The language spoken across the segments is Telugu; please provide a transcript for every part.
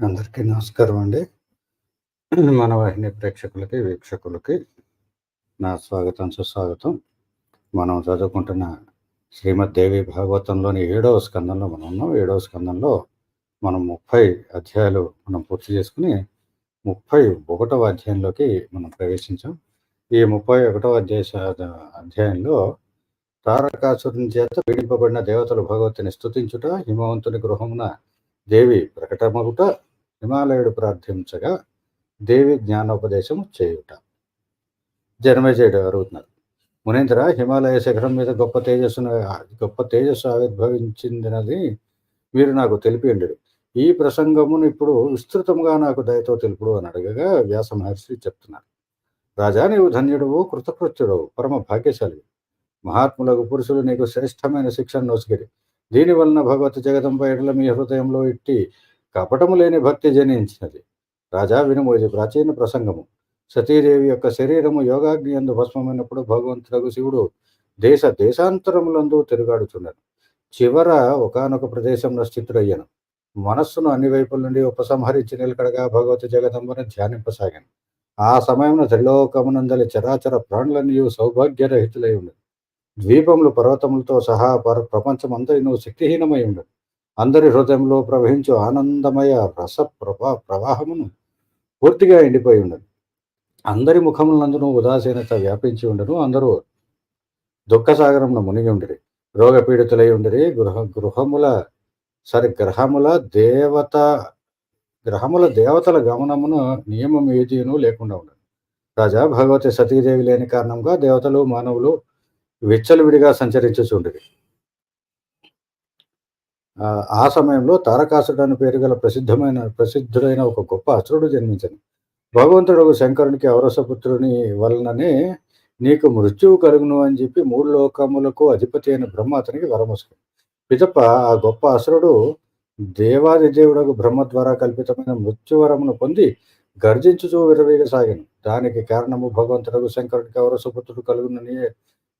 అందరికీ నమస్కారం అండి. మన వాహిని ప్రేక్షకులకి, వీక్షకులకి నా స్వాగతం, సుస్వాగతం. మనం చదువుకుంటున్న శ్రీమద్ దేవి భాగవతంలోని ఏడవ స్కందంలో మనం ఉన్నాం. ఏడవ స్కందంలో మనం 30 అధ్యాయాలు మనం పూర్తి చేసుకొని 31వ అధ్యాయంలోకి మనం ప్రవేశించాం. ఈ 31వ అధ్యాయ అధ్యాయంలో తారకాసురుని చేత పీడింపబడిన దేవతలు భగవతిని స్థుతించుట హిమవంతుని గృహమున దేవి ప్రకటమగుట, హిమాలయుడు ప్రార్థించగా దేవి జ్ఞానోపదేశం చేయుట. జనమేజయుడు అడుగుతున్నారు. మునీంద్ర హిమాలయ శిఖరం మీద గొప్ప తేజస్సును గొప్ప తేజస్సు ఆవిర్భవించిందినది మీరు నాకు తెలిపియుండుడు. ఈ ప్రసంగమును ఇప్పుడు విస్తృతంగా నాకు దయతో తెలుపుడు అని అడగగా వ్యాస మహర్షి చెప్తున్నారు. రాజా నీవు ధన్యుడువు కృతకృత్యుడవు, పరమ భాగ్యశాలి మహాత్ములకు పురుషులు నీకు శ్రేష్టమైన శిక్షను నొసగిరి. దీని వలన భగవత్ జగదంబ ఎడల మీ హృదయంలో ఇట్టి కపటము లేని భక్తి జనించినది. రాజా వినుము ఇది ప్రాచీన ప్రసంగము. సతీదేవి యొక్క శరీరము యోగాగ్ని యందు భస్మమైనప్పుడు భగవంతుడు శివుడు దేశ దేశాంతరములందు తిరుగాడుచున్నాడు. చివర ఒకానొక ప్రదేశంలో స్థితుడయ్యను. మనస్సును అన్ని వైపుల నుండి ఉపసంహరించి నిలకడగా భగవతి జగదంబను ధ్యానింపసాగాను. ఆ సమయంలో త్రిలోకమునందలి చరాచర ప్రాణులన్నీ సౌభాగ్యరహితులై ఉండదు ద్వీపములు పర్వతములతో సహా పర ప్రపంచమంతయును శక్తిహీనమై ఉండదు అందరి హృదయంలో ప్రవహించు ఆనందమయ రస ప్రభా ప్రవాహమును పూర్తిగా ఎండిపోయి ఉండను అందరి ముఖములందునూ ఉదాసీనత వ్యాపించి ఉండను అందరూ దుఃఖసాగరమున మునిగి ఉండిరి. రోగపీడితులై ఉండిరి. గృహ గృహముల సారీ గ్రహముల దేవత గ్రహముల దేవతల గమనమును నియమం ఏదీను లేకుండా ఉండదు రాజా భగవతి సతీదేవి లేని కారణంగా దేవతలు, మానవులు విచ్చలవిడిగా సంచరించుచుండిరి. ఆ సమయంలో తారకాసురుడు అని పేరు గల ప్రసిద్ధమైన ప్రసిద్ధుడైన ఒక గొప్ప అసురుడు జన్మించను భగవంతుడు శంకరునికి అవరసపుత్రుని వలననే నీకు మృత్యువు కలుగును అని చెప్పి మూడు లోకములకు అధిపతి అయిన బ్రహ్మ అతనికి వరమిచ్చెను. పిదప ఆ గొప్ప అసురుడు దేవాదిదేవుడగు బ్రహ్మ ద్వారా కల్పితమైన మృత్యువరమును పొంది గర్జించుచూ విరవీగసాగాను దానికి కారణము భగవంతుడగు శంకరునికి అవరసపుత్రుడు కలుగునని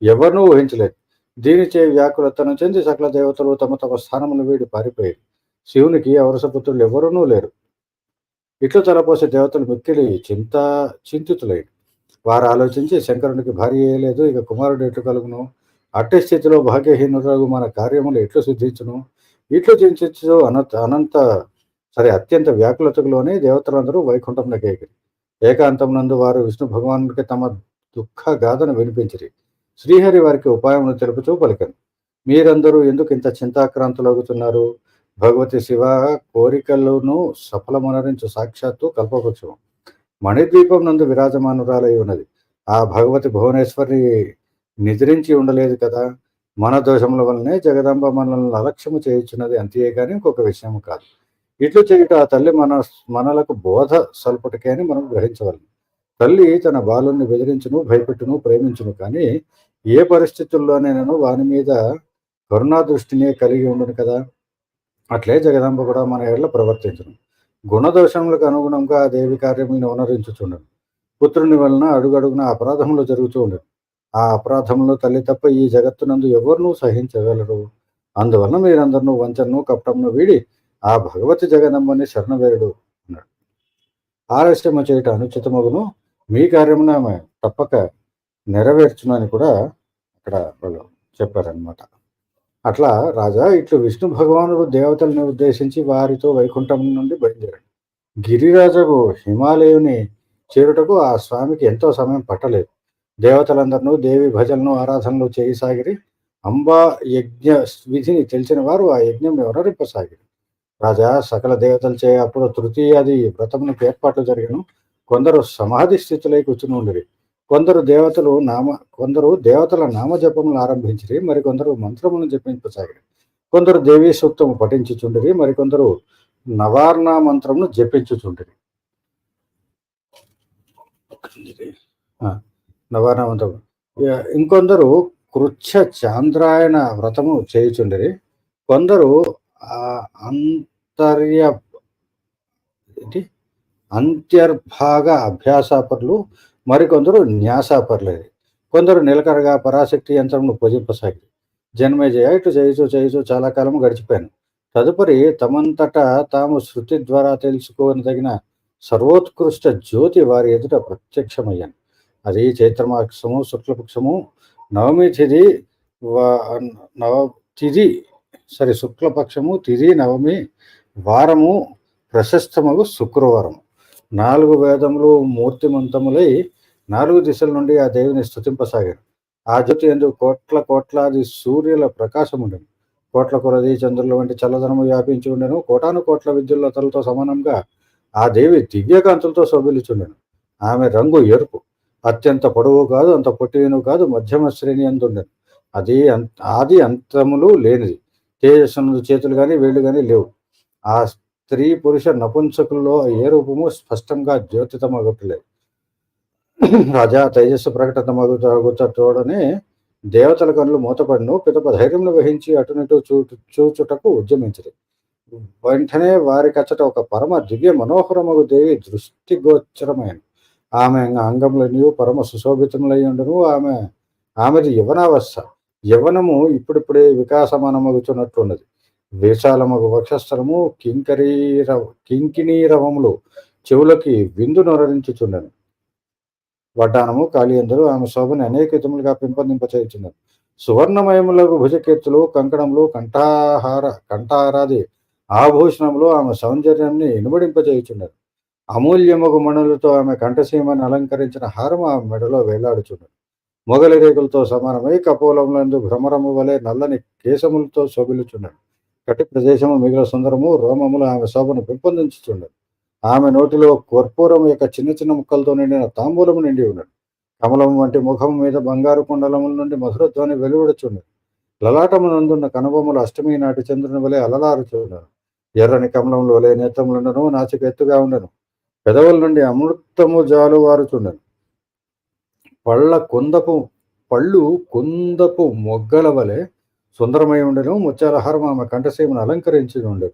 ఎవరునూ ఊహించలేదు. దీనిచే వ్యాకులతను చెంది సకల దేవతలు తమ తమ స్థానమును వీడి పారిపోయిరి. శివునికి అవరసపుత్రులు ఎవరూనూ లేరు. ఇట్లు తలపోసే దేవతలు మిక్కిలి చింతా చింతితులై వారు ఆలోచించి శంకరునికి భార్య లేదు. ఇక కుమారుడు ఎట్లు కలుగును? అట్టి స్థితిలో భాగ్యహీనుడగు మన కార్యములు ఎట్లు సిద్ధించును? ఇట్లు చింతించు అనంత అనంత సరే అత్యంత వ్యాకులతకు లోనై దేవతలందరూ ఏకాంతం నందు వారు విష్ణు భగవానుడికి తమ దుఃఖ గాథను వినిపించిరి. శ్రీహరి వారికి ఉపాయములు తెలుపుతూ పలికెను. మీరందరూ ఎందుకు ఇంత చింతాక్రాంతులగుతున్నారు? భగవతి శివ కోరికలను సఫలమునరించు సాక్షాత్తు కల్పవృక్షము. మణిద్వీపం నందు విరాజమానురాలై ఉన్నది. ఆ భగవతి భువనేశ్వరి నిద్రించి ఉండలేదు కదా! మన దోషముల వలనే జగదంబ మనల్ని అలక్ష్యము చేయించున్నది అంతే కానీ ఇంకొక విషయం కాదు. ఇట్లు చేయుట ఆ తల్లి మన మనలకు బోధ సల్పుటకే అని మనం గ్రహించవలెను. తల్లి తన బాలుని బెదిరించును, భయపెట్టును, ప్రేమించును కానీ ఏ పరిస్థితుల్లోనైనను వాని మీద కరుణా దృష్టినే కలిగి ఉండను కదా! అట్లే జగదంబ కూడా మన ఏళ్ళ ప్రవర్తించను గుణదోషములకు అనుగుణంగా ఆ దేవి కార్యములను ఓనరించుచుండును. పుత్రుని వలన అడుగడుగున అపరాధములు జరుగుతూ ఉండను ఆ అపరాధంలో తల్లి తప్ప ఈ జగత్తునందు ఎవరినూ సహించగలరు. అందువలన మీరందరును వంచనను, కపటమును వీడి ఆ భగవతి జగదంబని శరణవేరుడు అన్నాడు. ఆలస్యము చేయట అనుచితమగును. మీ కార్యమున ఆమె తప్పక నెరవేర్చును అని కూడా అక్కడ వాళ్ళు చెప్పారనమాట అట్లా రాజా ఇట్లు విష్ణు భగవానుడు దేవతలను ఉద్దేశించి వారితో వైకుంఠం నుండి బయలుదేరాడు. గిరిరాజకు హిమాలయుని చేరుటకు ఆ స్వామికి ఎంతో సమయం పట్టలేదు. దేవతలందరినూ దేవి భజనలు, ఆరాధనలు చేయసాగిరి. అంబా యజ్ఞ విధిని తెలిసిన వారు ఆ యజ్ఞం వివరింపసాగిరి. రాజా సకల దేవతలచే అప్పుడు తృతీయాది వ్రతమునకు ఏర్పాట్లు జరిగను కొందరు సమాధి స్థితిలో కూర్చుని ఉండిరి. కొందరు దేవతలు నామ కొందరు దేవతల నామజపములు ఆరంభించిరి. మరికొందరు మంత్రములను జపింపసాగిరి. కొందరు దేవీ సూక్తము పఠించుచుండిరి. మరికొందరు నవార్ణ మంత్రమును జపించుచుండిరి. నవార్ణ మంత్రము. ఇంకొందరు కృచ్ఛ చాంద్రాయణ వ్రతము చేయుచుండిరి. కొందరు అంతర్య ఏంటి? అంత్యర్భాగ అభ్యాసాపరులు మరికొందరు న్యాసాపరులు. కొందరు నిలకడగా పరాశక్తి యంత్రమును పూజింపసాగిరి. జనమేజయ ఇటు చేయుచు చేయుచు చాలా కాలము గడిచిపోయాను. తదుపరి తమంతట తాము శృతి ద్వారా తెలుసుకోనదగిన సర్వోత్కృష్ట జ్యోతి వారి ఎదుట ప్రత్యక్షమయ్యాను. అది చైత్రమాసము శుక్లపక్షము నవమి తిథి నవ తిథి సరే శుక్లపక్షము తిథి నవమి వారము ప్రశస్తమగు శుక్రవారము. నాలుగు వేదములు మూర్తిమంతములై నాలుగు దిశల నుండి ఆ దేవుని స్థుతింపసాగారు ఆ జ్యోతి ఎందుకు కోట్ల కోట్లాది సూర్యుల ప్రకాశం ఉండను కోట్ల కొలది చంద్రుల వంటి చల్లదనము వ్యాపించి ఉండను. కోటాను కోట్ల విద్యుల్లతలతో సమానంగా ఆ దేవి దివ్యకాంతులతో శోభిల్చుండెను. ఆమె రంగు ఎరుపు. అత్యంత పొడవు కాదు అంత పొట్టిను కాదు మధ్యమ శ్రేణి అందుండెను అది ఆది అంతములు లేనిది. తేజస్సు చేతులు కానీ వేళ్ళు కానీ లేవు. ఆ స్త్రీ పురుష నపుంసకుల్లో ఏ రూపము స్పష్టంగా జ్యోతితమగట్లేదు రాజా తేజస్సు ప్రకటన చూడనే దేవతల కనులు మూతపడిను పిదప ధైర్యంలో వహించి అటునిటు చూ చూచుటకు ఉద్యమించరు. వెంటనే వారి కచ్చట ఒక పరమ దివ్య మనోహరమగు దేవి దృష్టిగోచరమైన ఆమె అంగములనియు పరమ సుశోభితములై ఉండను ఆమె ఆమెది యవనావస్థ. యవనము ఇప్పుడిప్పుడే వికాసమానమగుతున్నట్లున్నది విశాలమగు వక్షస్థలము కింకరీర కింకిణీరవములు చెవులకి విందు నొరరించుచుండను. వడ్డానము కాళీయందరూ ఆమె శోభని అనేక విధములుగా పెంపొందింపచేయుచున్నారు. సువర్ణమయములకు భుజకీర్తులు కంకణములు కంఠాహార కంఠారాది ఆభూషణములు ఆమె సౌందర్యాన్ని ఇనుబడింపచేయుచున్నారు అమూల్యముగు మణులతో ఆమె కంఠసీమని అలంకరించిన హారం ఆమె మెడలో వేలాడుచున్నారు మొగలి రేకులతో సమానమై కపోలములందు భ్రమరము వలె నల్లని కేశములతో శోభిలుచున్నాడు కటి ప్రదేశము మిగిలిన సుందరము రోమములు ఆమె శోభను పెంపొందించుచున్నాడు ఆమె నోటిలో కర్పూరం యొక్క చిన్న చిన్న ముక్కలతో నిండిన తాంబూలము నిండి ఉన్నాడు కమలం వంటి ముఖం మీద బంగారు కుండలముల నుండి మధురధ్వని వెలువడుచున్నది. లలాటము నందున్న కనుబొమ్మలు అష్టమి నాటి చంద్రుని వలె అలలారుచుండను ఎర్రని కమలములు వలె నేత్రములుండను నాచిక ఎత్తుగా ఉండను. పెదవుల నుండి అమృతము జాలు వారుచుండను పళ్ళ కుందపు పళ్ళు కుందపు మొగ్గల వలె సుందరమై ఉండెను ముత్యాలహారం ఆమె కంఠసీమను అలంకరించి ఉండెను.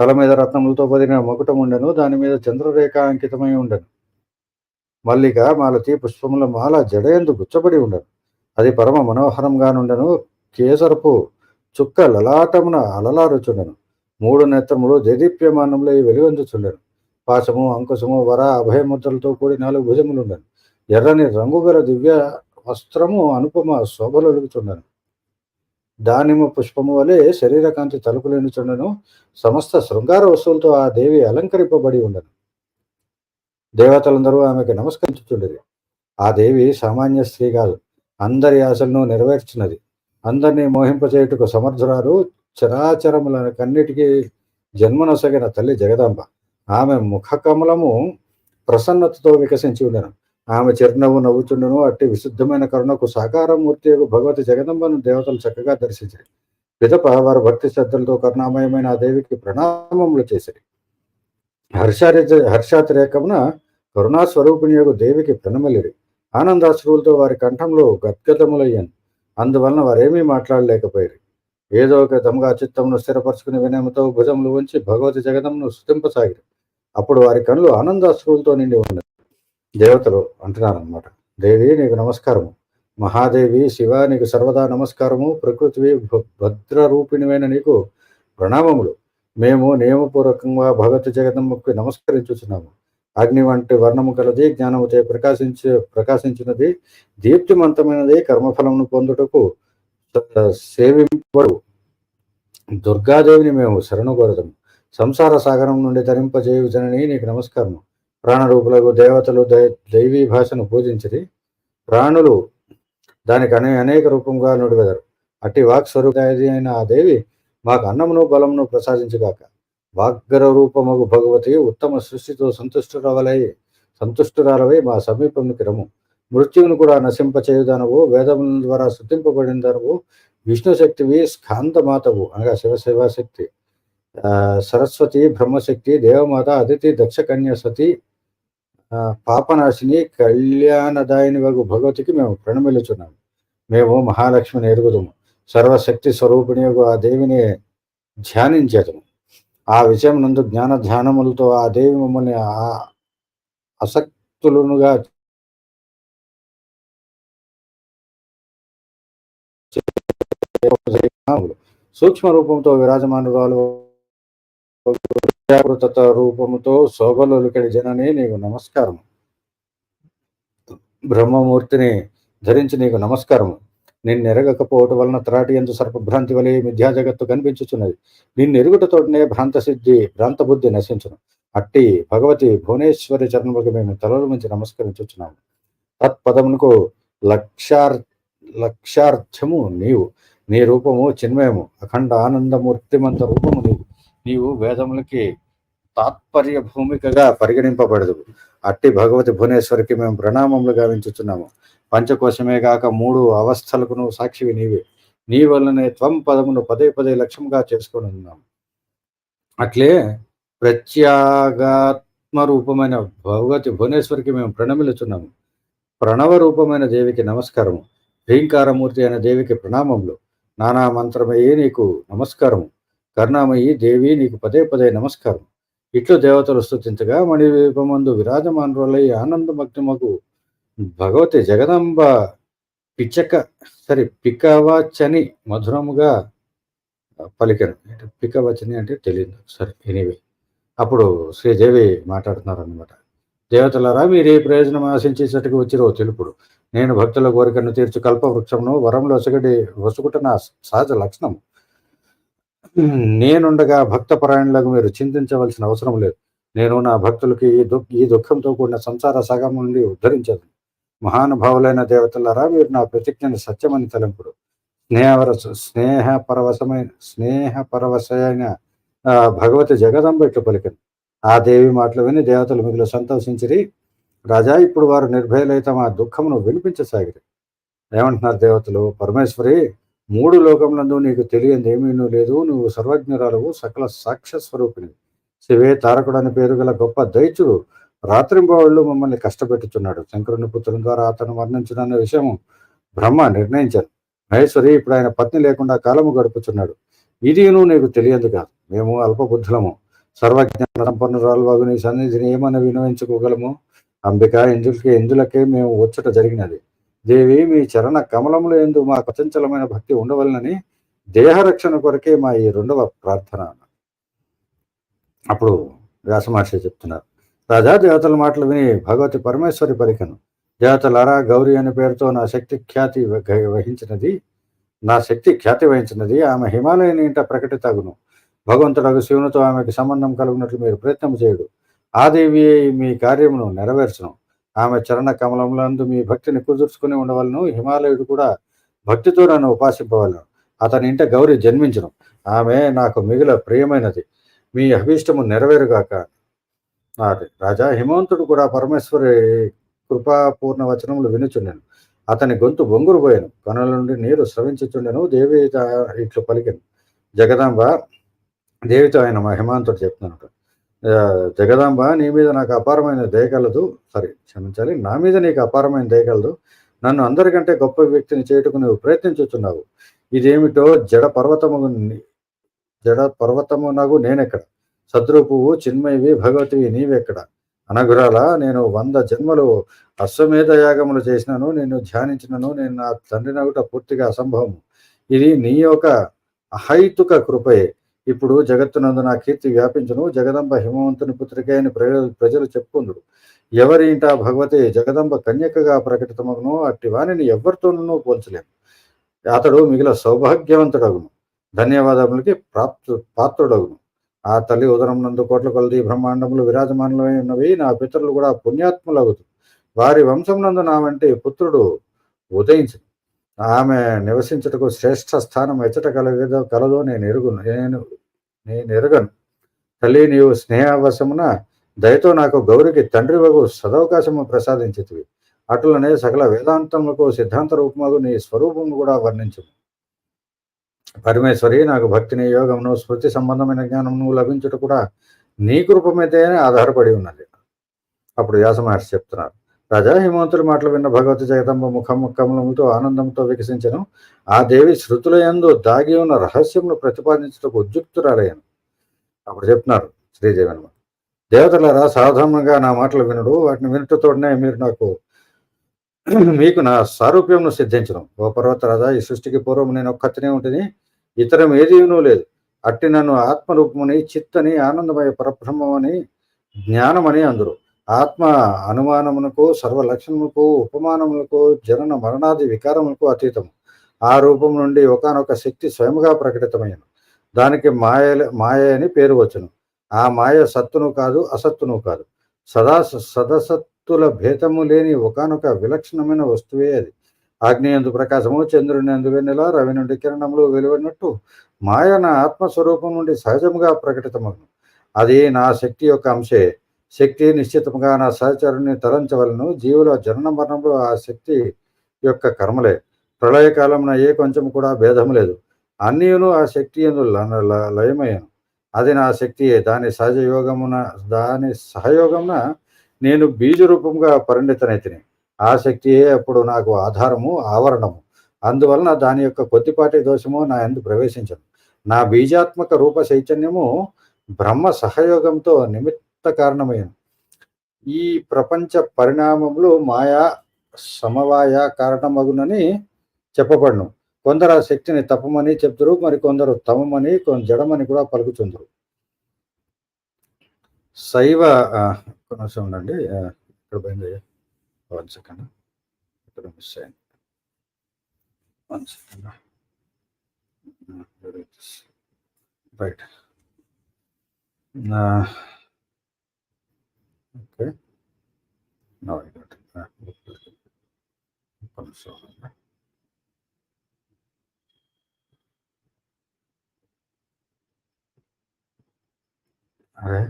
తల మీద రత్నములతో పదిన మకుటం ఉండెను దాని మీద చంద్రరేఖ అంకితమై ఉండెను. మల్లిక మాలతి పుష్పముల మాల జడయందు గుచ్చబడి ఉండను. అది పరమ మనోహరంగా నుండెను కేసరపు చుక్క లలాటమున అలలారుచుండెను మూడు నేత్రములు దేదీప్యమానంలో వెలుగొందుచుండెను. పాశము అంకుశము వర అభయముద్రలతో కూడి నాలుగు భుజములుండెను. ఎర్రని రంగు గల దివ్య వస్త్రము అనుపమ శోభలొలుగుచుండెను. దానిమ్మ పుష్పము వలె శరీరకాంతి తలుపులేనుచుండెను సమస్త శృంగార వస్తువులతో ఆ దేవి అలంకరింపబడి ఉండను. దేవతలందరూ ఆమెకు నమస్కరించుచుండేది ఆ దేవి సామాన్య స్త్రీ కాదు అందరి ఆశలను నెరవేర్చినది. అందరినీ మోహింపచేయుటకు సమర్థురాలు చరాచరముల కన్నిటికీ జన్మనొసగిన తల్లి జగదాంబ. ఆమె ముఖ కమలము ప్రసన్నతతో వికసించి ఉండను. ఆమె చిరునవ్వు నవ్వుచుండను అట్టి విశుద్ధమైన కరుణకు సాకారమూర్తి భగవతి జగదంబను దేవతలు చక్కగా దర్శించారు. పిదప వారు భక్తి శ్రద్ధలతో కరుణామయమైన ఆ దేవికి ప్రణామములు చేశారు హర్షారి హర్షాతిరేకమున కరుణాస్వరూపిణి యొక్క దేవికి ప్రణమలిరి. ఆనందాశ్రువులతో వారి కంఠంలో గద్గతములయ్యాను అందువలన వారేమీ మాట్లాడలేకపోయారు. ఏదో ఒక తమగా చిత్తమును స్థిరపరచుకుని వినయముతో భుజములు ఉంచి భగవతి జగదమును స్థుతింపసాగిరు అప్పుడు వారి కళ్ళు ఆనందాశ్రువులతో నిండి ఉన్నది దేవతలు అంటున్నారనమాట దేవి నీకు నమస్కారము. మహాదేవి శివ నీకు సర్వదా నమస్కారము. ప్రకృతివి భద్రరూపిణివైన నీకు ప్రణామములు. మేము నియమపూర్వకంగా భగవత్ జగదమ్మకు నమస్కరించుచున్నాము. అగ్ని వంటి వర్ణము కలది జ్ఞానముతే ప్రకాశించి ప్రకాశించినది దీప్తిమంతమైనది కర్మఫలమును పొందుటకు సేవింపడు దుర్గాదేవిని మేము శరణు కోరదము. సంసార సాగరం నుండి ధరింపజేయు జనని నీకు నమస్కారము. ప్రాణరూపులకు దేవతలు దైవీ భాషను పూజించిరి. ప్రాణులు దానికి అనే అనేక రూపంగా నుడివెదరు. అట్టి వాక్ స్వరూపది అయిన ఆ దేవి మాకు అన్నమును బలమును ప్రసాదించుగాక. వాగ్గర రూపమగు భగవతి ఉత్తమ సృష్టితో సంతుష్టురవలై సంతుష్టురాలవై మా సమీపంకి రము. మృత్యువును కూడా నశింపచేయుదనవు వేదముల ద్వారా శుద్ధింపబడినదనవు విష్ణు శక్తివి స్కాంతమాతవు అనగా శివశివశక్తి సరస్వతి బ్రహ్మశక్తి దేవమాత అదితి దక్ష కన్య సతి పాపనాశిని కళ్యాణదాయిని వగు భగవతికి మేము ప్రణమిల్లుచున్నాము మేము మహాలక్ష్మిని ఎరుగుదము. సర్వశక్తి స్వరూపిణి ఆ దేవిని ధ్యానించేదము. ఆ విషయం నందు జ్ఞాన ధ్యానములతో ఆ దేవి మమ్మల్ని ఆ అసక్తులుగా సూక్ష్మ రూపంతో విరాజమానురాలు జాగృత రూపముతో శోభలులికడి జనని నీకు నమస్కారం బ్రహ్మమూర్తిని ధరించి నీకు నమస్కారం నిన్నెరగకపోవటం వలన త్రాటి ఎందు సర్పభ్రాంతి వలె మిథ్యా జగత్తు కనిపించుచున్నది. నిన్నెరుగుటతోటనే భ్రాంత సిద్ధి భ్రాంత నశించను. నశించును అట్టి భగవతి భువనేశ్వరి చరణములకు మేము తలలు మించి నమస్కరించుచున్నాము. తత్పదమునకు లక్షార్ లక్ష్యార్థము నీవు. నీ రూపము చిన్మయము అఖండ ఆనందమూర్తిమంత రూపము నీవు. నీవు వేదములకి తాత్పర్య భూమికగా పరిగణింపబడదు. అట్టి భగవతి భువనేశ్వరికి మేము ప్రణామములు గావించుతున్నాము పంచకోశమే గాక మూడు అవస్థలకు నువ్వు సాక్షివి నీవే. నీ వల్లనే త్వం పదమును పదే పదే లక్ష్యంగా చేసుకొని ఉన్నాము. అట్లే ప్రత్యాగాత్మ రూపమైన భగవతి భువనేశ్వరికి మేము ప్రణమిలుచున్నాము. ప్రణవ రూపమైన దేవికి నమస్కారము. భీంకారమూర్తి అయిన దేవికి ప్రణామములు. నానా మంత్రమయ్యే నీకు నమస్కారము. కరుణామయ్యి దేవి నీకు పదే పదే నమస్కారం. ఇట్లు దేవతలు స్థుతించగా మణివీపమందు విరాజమానులై ఆనందమగ్నమగు భగవతి జగదంబ పిచ్చక సరే పికవచని మధురముగా పలికను. పికవచని అంటే తెలియదు. సరే ఎనీవే. అప్పుడు శ్రీదేవి మాట్లాడుతున్నారు అనమాట దేవతలారా మీరు ఏ ప్రయోజనం ఆశించేసట్టుకు వచ్చిరో తెలుపుడు. నేను భక్తుల కోరికను తీర్చు కల్పవృక్షమును వరంలో ఒసగడి వసుకుట నా సహజ లక్షణం నేనుండగా భక్త పరాయణులకు మీరు చింతించవలసిన అవసరం లేదు. నేను నా భక్తులకి ఈ దుఃఖ ఈ దుఃఖంతో కూడిన సంసార సగం నుండి ఉద్ధరించదు మహానుభావులైన దేవతలారా మీరు నా ప్రతిజ్ఞను సత్యమని తలంపుడు. స్నేహవర స్నేహ పరవశమైన స్నేహ పరవశైన భగవతి జగదంబ ఇట్లు పలికింది ఆ దేవి మాటలు విని దేవతలు మిగులు సంతోషించిరి. రాజా ఇప్పుడు వారు నిర్భయులై తమ దుఃఖమును వినిపించసాగిరి. ఏమంటున్నారు దేవతలు? పరమేశ్వరి మూడు లోకములందు నీకు తెలియంది ఏమీ లేదు. నువ్వు సర్వజ్ఞురాలవు సకల సాక్ష్య స్వరూపిణి శివే తారకుడు అని పేరు గల గొప్ప దైత్యుడు రాత్రింబవళ్ళు మమ్మల్ని కష్టపెట్టుచున్నాడు. శంకరుని పుత్రుని ద్వారా అతను వర్ణించునన్న విషయం బ్రహ్మ నిర్ణయించాను. మహేశ్వరి ఇప్పుడు ఆయన పత్ని లేకుండా కాలము గడుపుచున్నాడు. ఇదిను నీకు తెలియదు కాదు. మేము అల్పబుద్ధులము. సర్వజ్ఞాన సంపన్నురాలు వాగు నీ సన్నిధిని ఏమని వినియోగించుకోగలము అంబిక ఇందులకే ఇందులకే మేము వచ్చుట జరిగినది. దేవి మీ చరణ కమలములు ఎందు మా ప్రచంచలమైన భక్తి ఉండవలనని దేహరక్షణ కొరకే మా ఈ రెండవ ప్రార్థన అప్పుడు వ్యాసమహర్షి చెప్తున్నారు. రాజా దేవతల మాటలు విని భగవతి పరమేశ్వరి పలికను. దేవతలారా గౌరీ అనే పేరుతో నా శక్తి ఖ్యాతి వహించినది. నా శక్తి ఖ్యాతి వహించినది. ఆమె హిమాలయని ఇంట ప్రకటితగును. భగవంతుడు శివునితో ఆమెకి సంబంధం కలుగునట్లు మీరు ప్రయత్నం చేయడు. ఆ దేవి మీ కార్యమును నెరవేర్చను. ఆమె చరణ కమలములందు మీ భక్తిని కుదుర్చుకుని ఉండవలను. హిమాలయుడు కూడా భక్తితో నన్ను ఉపాసింపవలను. అతని ఇంట గౌరి జన్మించను. ఆమె నాకు మిగిల ప్రియమైనది. మీ అభీష్టము నెరవేరుగాక నాది. రాజా హిమవంతుడు కూడా పరమేశ్వరి కృపాపూర్ణ వచనములు వినుచుండెను. అతని గొంతు బొంగురు పోయాను. కనుల నుండి నీరు స్రవించుచుండెను. దేవి ఇట్లు పలికాను. జగదాంబ దేవితో ఆయన మా హిమాంతుడు చెప్తున్నాడు జగదాంబ నీ మీద నాకు అపారమైన దయగలదు సారీ క్షమించాలి. నా మీద నీకు అపారమైన దయగలదు నన్ను అందరికంటే గొప్ప వ్యక్తిని చేయుటకు నువ్వు ప్రయత్నించుతున్నావు ఇదేమిటో జడ పర్వతము జడ పర్వతమునగు నేనెక్కడ? సద్రూపువు చిన్మయివి భగవతివి నీవెక్కడ? అనగురాల నేను వంద జన్మలు అశ్వమేధ యాగములు చేసినాను నేను ధ్యానించినను నేను నా తండ్రి నగుట పూర్తిగా అసంభవము. ఇది నీ యొక్క అహైతుక కృపయే. ఇప్పుడు జగత్తునందు నా కీర్తి వ్యాపించును. జగదంబ హిమవంతుని పుత్రికే అని ప్రజలు ప్రజలు చెప్పుకుందురు. ఎవరి ఇంట భగవతి జగదంబ కన్యకగా ప్రకటితమగును. అట్టి వాణిని ఎవరితోనూ పోల్చలేము. అతడు మిగిలిన సౌభాగ్యవంతుడగును. ధన్యవాదములకి ప్రాప్తు పాత్రుడగును. ఆ తల్లి ఉదరం నందు కోట్ల కొలది బ్రహ్మాండములు విరాజమానమై ఉన్నవి. నా పితరులు కూడా పుణ్యాత్ములగుతు వారి వంశం నందు నా వంటి పుత్రుడు ఉదయించు ఆమె నివసించుటకు శ్రేష్ఠ స్థానం ఎచ్చట కలగదో కలదో నేను ఎరుగును నేను నేను ఎరగను తల్లి నీవు స్నేహవశమున దయతో నాకు గౌరికి తండ్రి వగు సదవకాశము ప్రసాదించితివి. అటులనే సకల వేదాంతములకు సిద్ధాంత రూపముగు నీ స్వరూపము కూడా వర్ణించము. పరమేశ్వరి నాకు భక్తిని యోగమును స్మృతి సంబంధమైన జ్ఞానమును లభించుట కూడా నీ కృప మీదే ఆధారపడి ఉన్నది. అప్పుడు వ్యాసమహర్షి చెప్తున్నారు. రాజా హిమవంతుడి మాటలు విన్న భగవతి జగదంబ ముఖం కమలములతో ఆనందంతో వికసించను. ఆ దేవి శృతుల యందు దాగి ఉన్న రహస్యమును ప్రతిపాదించుటకు ఉద్యుక్తురాలయ్యను. అప్పుడు చెప్తున్నారు శ్రీదేవి అనమాట దేవతలారా సాధారణంగా నా మాటలు వినడు వాటిని వినటతోనే మీరు నాకు మీకు నా సారూప్యంను సిద్ధించడం ఓ పర్వతరాజా ఈ సృష్టికి పూర్వం నేను ఒక్కతనే ఉంటుంది ఇతరం ఏదీనూ లేదు. అట్టి నన్ను ఆత్మరూపమని చిత్తని ఆనందమయ పరబ్రహ్మమని జ్ఞానమని అందరు. ఆత్మ అనుమానమునకు సర్వలక్షణములకు ఉపమానములకు జనన మరణాది వికారములకు అతీతము. ఆ రూపం నుండి ఒకనొక శక్తి స్వయముగా ప్రకటితమైన దానికి మాయ మాయ అని పేరు వచ్చును. ఆ మాయ సత్తును కాదు అసత్తును కాదు. సదా సదసత్తుల భేదము లేని ఒకనొక విలక్షణమైన వస్తువే అది. అగ్నియందు ప్రకాశము చంద్రుని అందు వెన్నెల రవి నుండి కిరణములు వెలువడినట్టు మాయ నా ఆత్మస్వరూపం నుండి సహజముగా ప్రకటితమగును. అది నా శక్తి యొక్క అంశే. శక్తి నిశ్చితముగా నా సహచరుని తలంచవలను. జీవుల జనన మరణంలో ఆ శక్తి యొక్క కర్మలే. ప్రళయకాలమున ఏ కొంచెం కూడా భేదం లేదు. అన్నియును ఆ శక్తి ఎందు లయమయ్యాను. అది నా శక్తియే. దాని సహజ యోగమున దాని సహయోగమున నేను బీజరూపంగా పరిణితనైతిని. ఆ శక్తియే అప్పుడు నాకు ఆధారము ఆవరణము. అందువలన దాని యొక్క కొద్దిపాటి దోషము నా ఎందు ప్రవేశించను. నా బీజాత్మక రూప చైతన్యము బ్రహ్మ సహయోగంతో నిమిత్త కారణమైన ఈ ప్రపంచ పరిణామంలో మాయా సమవాయ కారణమగునని చెప్పబడను. కొందరు ఆ శక్తిని తపమని చెప్తారు మరి కొందరు తమమని కొంత జడమని కూడా పలుకుతుందరు శైవ కొంచెం ఉండండి. ఇక్కడ పోయింది వన్ సెకండ్. ఇక్కడ మిస్ అయింది one second. Right. Okay. No I got కొంచెం అదే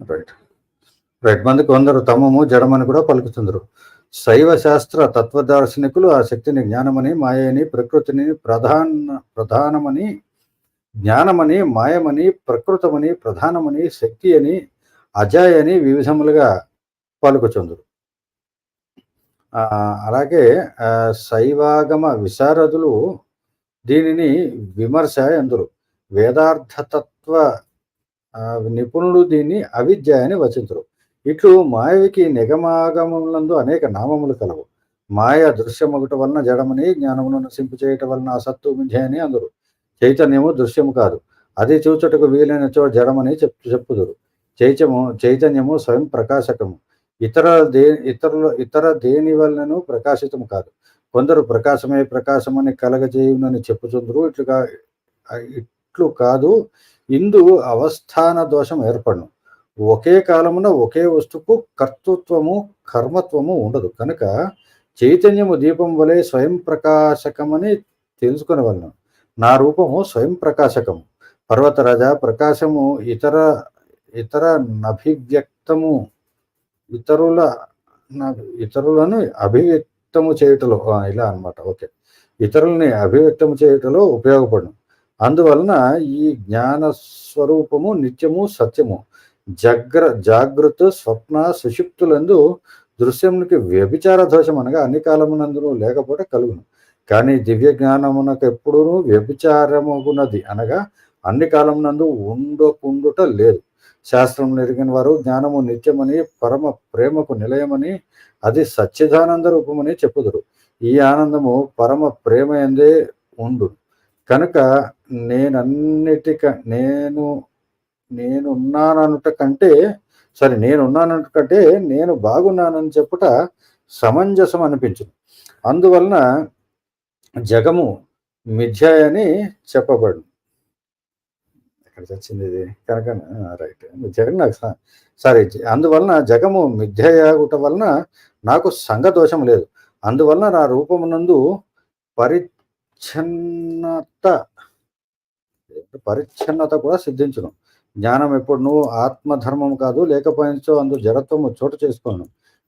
రైట్ రైట్ మంది కొందరు తమము జడమని కూడా పలుకుతుందరు శైవ శాస్త్ర తత్వదార్శనికులు ఆ శక్తిని జ్ఞానమని మాయని ప్రకృతిని ప్రధాన ప్రధానమని జ్ఞానమని మాయమని ప్రకృతమని ప్రధానమని శక్తి అని అజాయ్ అని వివిధములుగా పలుకుచుందరు అలాగే శైవాగమ విశారదులు దీనిని విమర్శ ఎందురు వేదార్థతత్వ నిపుణులు దీన్ని అవిద్య అని వచించరు ఇట్లు మాయవికి నిగమాగమములందు అనేక నామములు కలవు. మాయ దృశ్యమొకట వలన జడమని జ్ఞానమును నశింపు చేయటం వలన అసత్తు మిథ్య అని అందరు. చైతన్యము దృశ్యము కాదు. అది చూచుటకు వీలైన చోట జడమని చెప్పు చెప్పుదురు. చైతన్యము చైతన్యము స్వయం ప్రకాశకము. ఇతర దే ఇతరుల ఇతర దేని వలనను ప్రకాశితము కాదు. కొందరు ప్రకాశమే ప్రకాశమని కలగజేయునని చెప్పుచుందరు. ఇట్లుగా ఇట్లు కాదు. ఇందు అవస్థాన దోషం ఏర్పడను. ఒకే కాలమున ఒకే వస్తువుకు కర్తృత్వము కర్మత్వము ఉండదు. కనుక చైతన్యము దీపం వలె స్వయం ప్రకాశకమని తెలుసుకునవలను. నా రూపము స్వయం ప్రకాశకము. పర్వతరాజ ప్రకాశము ఇతర ఇతర నభివ్యక్తము ఇతరుల ఇతరులను అభివ్యక్తము చేయుటలో ఇలా అనమాట ఓకే. ఇతరులని అభివ్యక్తము చేయుటలో ఉపయోగపడును. అందువలన ఈ జ్ఞాన స్వరూపము నిత్యము సత్యము. జగ్ర జాగృత స్వప్న సుషుప్తులందు దృశ్యమునికి వ్యభిచార దోషం అనగా అన్ని కాలమునందును లేకపోతే కలుగును. కానీ దివ్య జ్ఞానమునకు ఎప్పుడూ వ్యభిచారమగునది అనగా అన్ని కాలం నందు ఉండకుండుట లేదు. శాస్త్రం ఎరిగిన వారు జ్ఞానము నిత్యమని పరమ ప్రేమకు నిలయమని అది సచ్చిదానంద రూపమని చెప్పుదురు. ఈ ఆనందము పరమ ప్రేమ ఎందే ఉండు కనుక నేనన్నిటిక నేను నేనున్నాననుట కంటే సరే నేనున్నాననుట కంటే నేను బాగున్నానని చెప్పుట సమంజసం అనిపించింది అందువలన జగము మిథ్య అని చెప్పబడు. ఎక్కడ చచ్చింది ఇది? కనుక రైట్. జగన్ నాకు సారీ అందువలన జగము మిథ్యయాగుట వలన నాకు సంగదోషం లేదు. అందువలన నా రూపమునందు పరిచ్ఛన్నత పరిచ్ఛన్నత కూడా సిద్ధించును. జ్ఞానం ఎప్పుడు నువ్వు ఆత్మధర్మం కాదు లేకపోయినచో అందు జడత్వము చోటు చేసుకోను.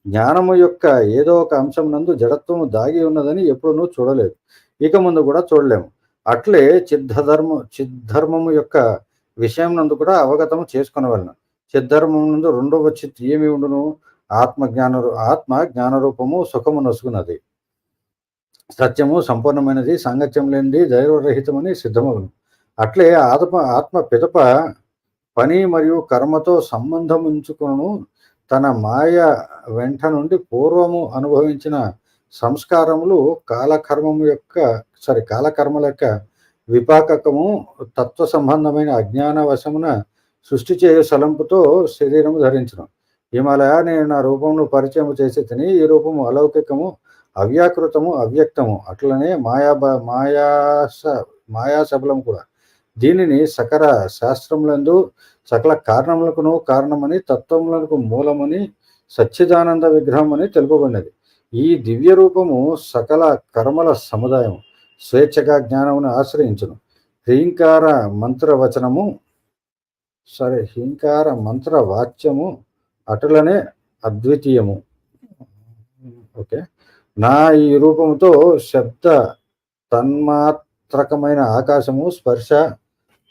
జ్ఞానము యొక్క ఏదో ఒక అంశం నందు జడత్వము దాగి ఉన్నదని ఎప్పుడు నువ్వు చూడలేదు. ఇక ముందు కూడా చూడలేము. అట్లే చిద్ధధర్మ చిద్ధర్మము యొక్క విషయం నందు కూడా అవగతము చేసుకునవలను చిద్ధర్మం నందు రెండవ చిత్ ఏమి ఉండును? ఆత్మ జ్ఞాన ఆత్మ జ్ఞానరూపము సుఖము నొసుకున్నది సత్యము సంపూర్ణమైనది సాంగత్యం లేనిది దైవరహితమని సిద్ధమగును. అట్లే ఆత్మ ఆత్మ పిదప పని మరియు కర్మతో సంబంధం ఉంచుకును తన మాయ వెంట నుండి పూర్వము అనుభవించిన సంస్కారములు కాలకర్మము యొక్క సారీ కాలకర్మల యొక్క విపాకకము తత్వ సంబంధమైన అజ్ఞాన వశమున సృష్టి చేయు సలంపుతో శరీరము ధరించడం హిమాలయ నేను నా రూపమును పరిచయం చేసి తిని ఈ రూపము అలౌకికము అవ్యాకృతము అవ్యక్తము అట్లనే మాయా మాయాస మాయా సబలం కూడా. దీనిని సకల శాస్త్రములందు సకల కారణములకును కారణమని తత్వములకు మూలమని సచ్చిదానంద విగ్రహం అని తెలుపబడినది. ఈ దివ్య రూపము సకల కర్మల సముదాయం స్వేచ్ఛగా జ్ఞానమును ఆశ్రయించును. హ్రీంకార మంత్రవచనము సరే హ్రీంకార మంత్రవాచ్యము అటులనే అద్వితీయము. ఓకే. నా ఈ రూపముతో శబ్ద తన్మాత్రకమైన ఆకాశము స్పర్శ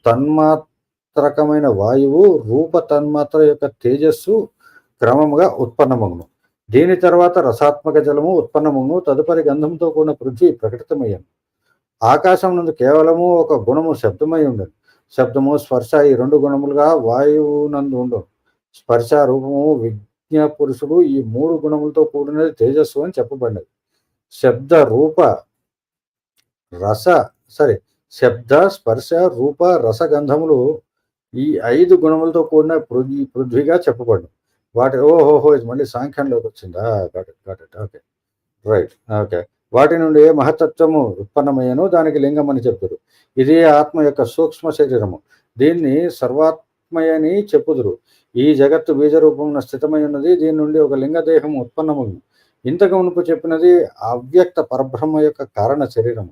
తన్మాత్రకమైన వాయువు రూప తన్మాత్ర యొక్క తేజస్సు క్రమముగా ఉత్పన్నమగును దీని తర్వాత రసాత్మక జలము ఉత్పన్నమును తదుపరి గంధంతో కూడిన పృథ్వీ ప్రకటితమయ్యాను. ఆకాశం నుండి కేవలము ఒక గుణము శబ్దమై ఉండదు శబ్దము స్పర్శ ఈ రెండు గుణములుగా వాయువు నందు ఉండవు స్పర్శ రూపము విజ్ఞ పురుషుడు ఈ మూడు గుణములతో కూడినది తేజస్సు అని చెప్పబడినది. శబ్ద రూప రస సరే శబ్ద స్పర్శ రూప రసగంధములు ఈ ఐదు గుణములతో కూడిన పృథ్వీ పృథ్వీగా చెప్పబడు వాటి ఓహోహో ఇది మళ్ళీ సాంఖ్యంలోకి వచ్చిందా? Got it got it okay right okay వాటి నుండి ఏ మహతత్వము ఉత్పన్నమయ్యను దానికి లింగం అని చెప్తారు. ఇది ఆత్మ యొక్క సూక్ష్మ శరీరము. దీన్ని సర్వాత్మయని చెప్పుదురు. ఈ జగత్తు బీజరూపమున స్థితమై ఉన్నది. దీని నుండి ఒక లింగదేహం ఉత్పన్నమగు ఇంతకు మునుపు చెప్పినది అవ్యక్త పరబ్రహ్మ యొక్క కారణ శరీరము.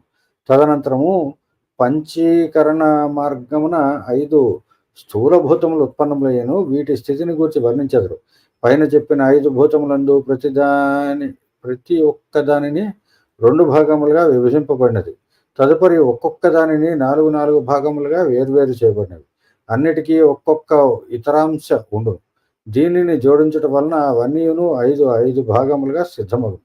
తదనంతరము పంచీకరణ మార్గమున ఐదు స్థూలభూతములు ఉత్పన్నములయ్యను. వీటి స్థితిని గురించి వర్ణించదురు. పైన చెప్పిన ఐదు భూతములందు ప్రతిదాని ప్రతి ఒక్క దానిని రెండు భాగములుగా విభజింపబడినది. తదుపరి ఒక్కొక్క దానిని నాలుగు నాలుగు భాగములుగా వేర్వేరు చేయబడినవి. అన్నిటికీ ఒక్కొక్క ఇతరాంశ ఉండు. దీనిని జోడించడం వలన అవన్నీను ఐదు ఐదు భాగములుగా సిద్ధమవు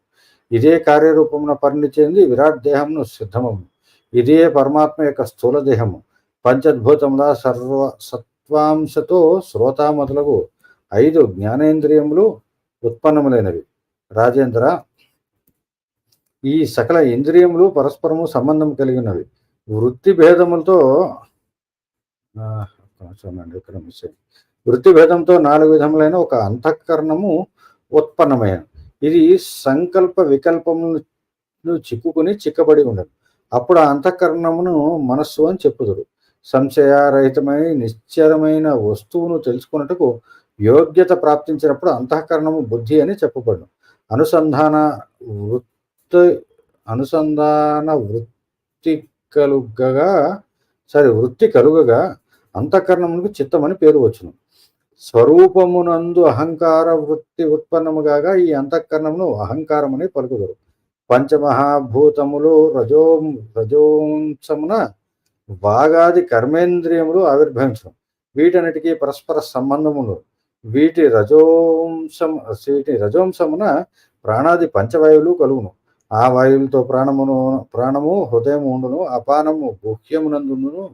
ఇదే కార్యరూపమున పరిణించేది విరాట్ దేహమును సిద్ధమగు ఇదే పరమాత్మ యొక్క స్థూల దేహము. పంచద్భూతముల సర్వ సత్వాంశతో శ్రోత మొదలగు ఐదు జ్ఞానేంద్రియములు ఉత్పన్నములైనవి. రాజేంద్ర ఈ సకల ఇంద్రియములు పరస్పరము సంబంధం కలిగినవి. వృత్తి భేదములతో ఇక్కడ మిస్ అయింది. వృత్తి భేదంతో నాలుగు విధములైన ఒక అంతఃకరణము ఉత్పన్నమైన ఇది సంకల్ప వికల్పమును చిక్కుకుని చిక్కబడి ఉండదు. అప్పుడు ఆ అంతఃకరణమును మనస్సు అని చెప్పుదురు. సంశయరహితమైన నిశ్చలమైన వస్తువును తెలుసుకున్నట్టుకు యోగ్యత ప్రాప్తించినప్పుడు అంతఃకరణము బుద్ధి అని చెప్పబడును. అనుసంధాన వృత్తి అనుసంధాన వృత్తి కలుగగా సారీ వృత్తి కలుగగా అంతఃకరణమునకు చిత్తమని పేరు వచ్చును. స్వరూపమునందు అహంకార వృత్తి ఉత్పన్నముగాగా ఈ అంతఃకరణమును అహంకారమని పలుకుదరు. పంచమహాభూతములు రజో రజోంశమున వాగాది కర్మేంద్రియములు ఆవిర్భవించడం. వీటన్నిటికీ పరస్పర సంబంధములు. వీటి రజోంశం వీటి రజోంశమున ప్రాణాది పంచవాయువులు కలుగును. ఆ వాయువులతో ప్రాణమును ప్రాణము హృదయము ఉండును. అపానము గుహ్యమునందును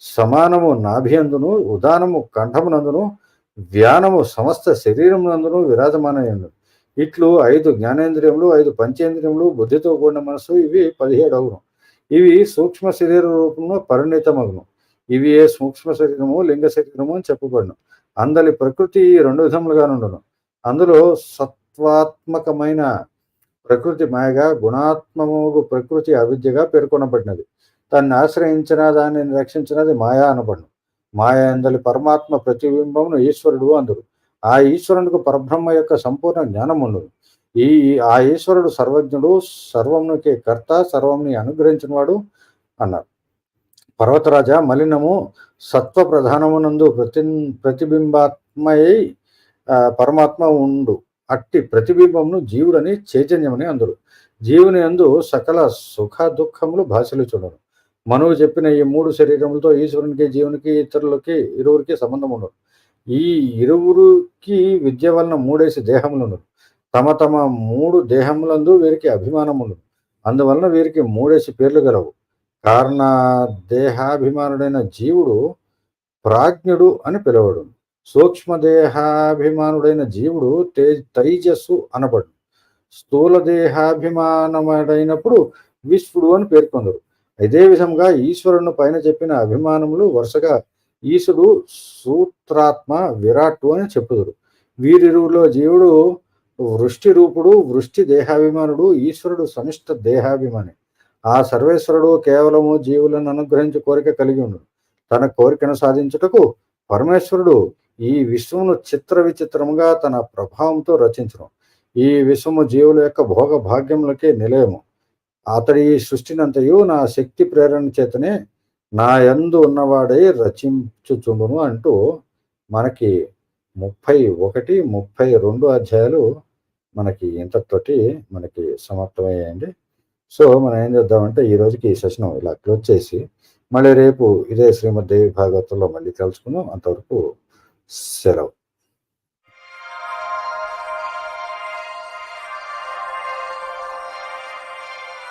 సమానము నాభియందును ఉదానము కంఠమునందును వ్యానము సమస్త శరీరమునందును విరాజమానయ్యండు ఇట్లు ఐదు జ్ఞానేంద్రియములు ఐదు పంచేంద్రియములు బుద్ధితో కూడిన మనసు ఇవి పదిహేడు అవును. ఇవి సూక్ష్మ శరీర రూపంలో పరిణితమగును. ఇవి ఏ సూక్ష్మ శరీరము లింగ శరీరము అని చెప్పబడును. అందలి ప్రకృతి ఈ రెండు విధములుగా నుండును అందులో సత్వాత్మకమైన ప్రకృతి మాయగా గుణాత్మము ప్రకృతి అవిద్యగా పేర్కొనబడినది. దాన్ని ఆశ్రయించిన దానిని రక్షించినది మాయా అనబడును. మాయా అందలి పరమాత్మ ప్రతిబింబమును ఈశ్వరుడు అందరు ఆ ఈశ్వరునికి పరబ్రహ్మ యొక్క సంపూర్ణ జ్ఞానం ఉండదు ఈ ఆ ఈశ్వరుడు సర్వజ్ఞుడు సర్వమునికి కర్త సర్వంని అనుగ్రహించినవాడు అన్నారు. పర్వతరాజ మలినము సత్వ ప్రధానమునందు ప్రతి ప్రతిబింబాత్మయై పరమాత్మ ఉండు. అట్టి ప్రతిబింబమును జీవుడని చైతన్యమని అందరు జీవుని అందు సకల సుఖ దుఃఖములు భాషలు చూడరు మనువు చెప్పిన ఈ మూడు శరీరములతో ఈశ్వరునికి జీవునికి ఇతరులకి ఇరువురికి సంబంధం ఉండదు ఈ ఇరువురికి విద్య వలన మూడేసి దేహములను తమ తమ మూడు దేహములందు వీరికి అభిమానములు అందువలన వీరికి మూడేసి పేర్లు గలవు. కారణ దేహాభిమానుడైన జీవుడు ప్రాజ్ఞుడు అని పిలవడు. సూక్ష్మదేహాభిమానుడైన జీవుడు తే తైజస్సు అనబడు. స్థూల దేహాభిమానమైనప్పుడు విశ్వడు అని పేర్కొందరు. ఇదే విధంగా ఈశ్వరుని పైన చెప్పిన అభిమానములు వరుసగా ఈశుడు సూత్రాత్మ విరాట్టు అని చెప్పుదురు. వీరిరువులో జీవుడు వృష్టి రూపుడు వృష్టి దేహాభిమానుడు ఈశ్వరుడు సమిష్ట దేహాభిమాని. ఆ సర్వేశ్వరుడు కేవలము జీవులను అనుగ్రహించే కోరిక కలిగి ఉండు. తన కోరికను సాధించుటకు పరమేశ్వరుడు ఈ విశ్వమును చిత్ర విచిత్రముగా తన ప్రభావంతో రచించడం ఈ విశ్వము జీవుల యొక్క భోగ భాగ్యములకే నిలయము. అతడి ఈ సృష్టినంతయు నా శక్తి ప్రేరణ చేతనే నా యందు ఉన్నవాడే రచించుచుండును అంటూ మనకి ముప్పై ఒకటి ముప్పై రెండు అధ్యాయాలు మనకి ఇంతటితోటి మనకి సమాప్తమయ్యాయండి. సో మనం ఏం చేద్దామంటే ఈ రోజుకి ఈ సెషన్ ఇలా క్లోజ్ చేసి మళ్ళీ రేపు ఇదే శ్రీమద్ దేవి భాగవతంలో మళ్ళీ కలుసుకుందాం. అంతవరకు సెలవు.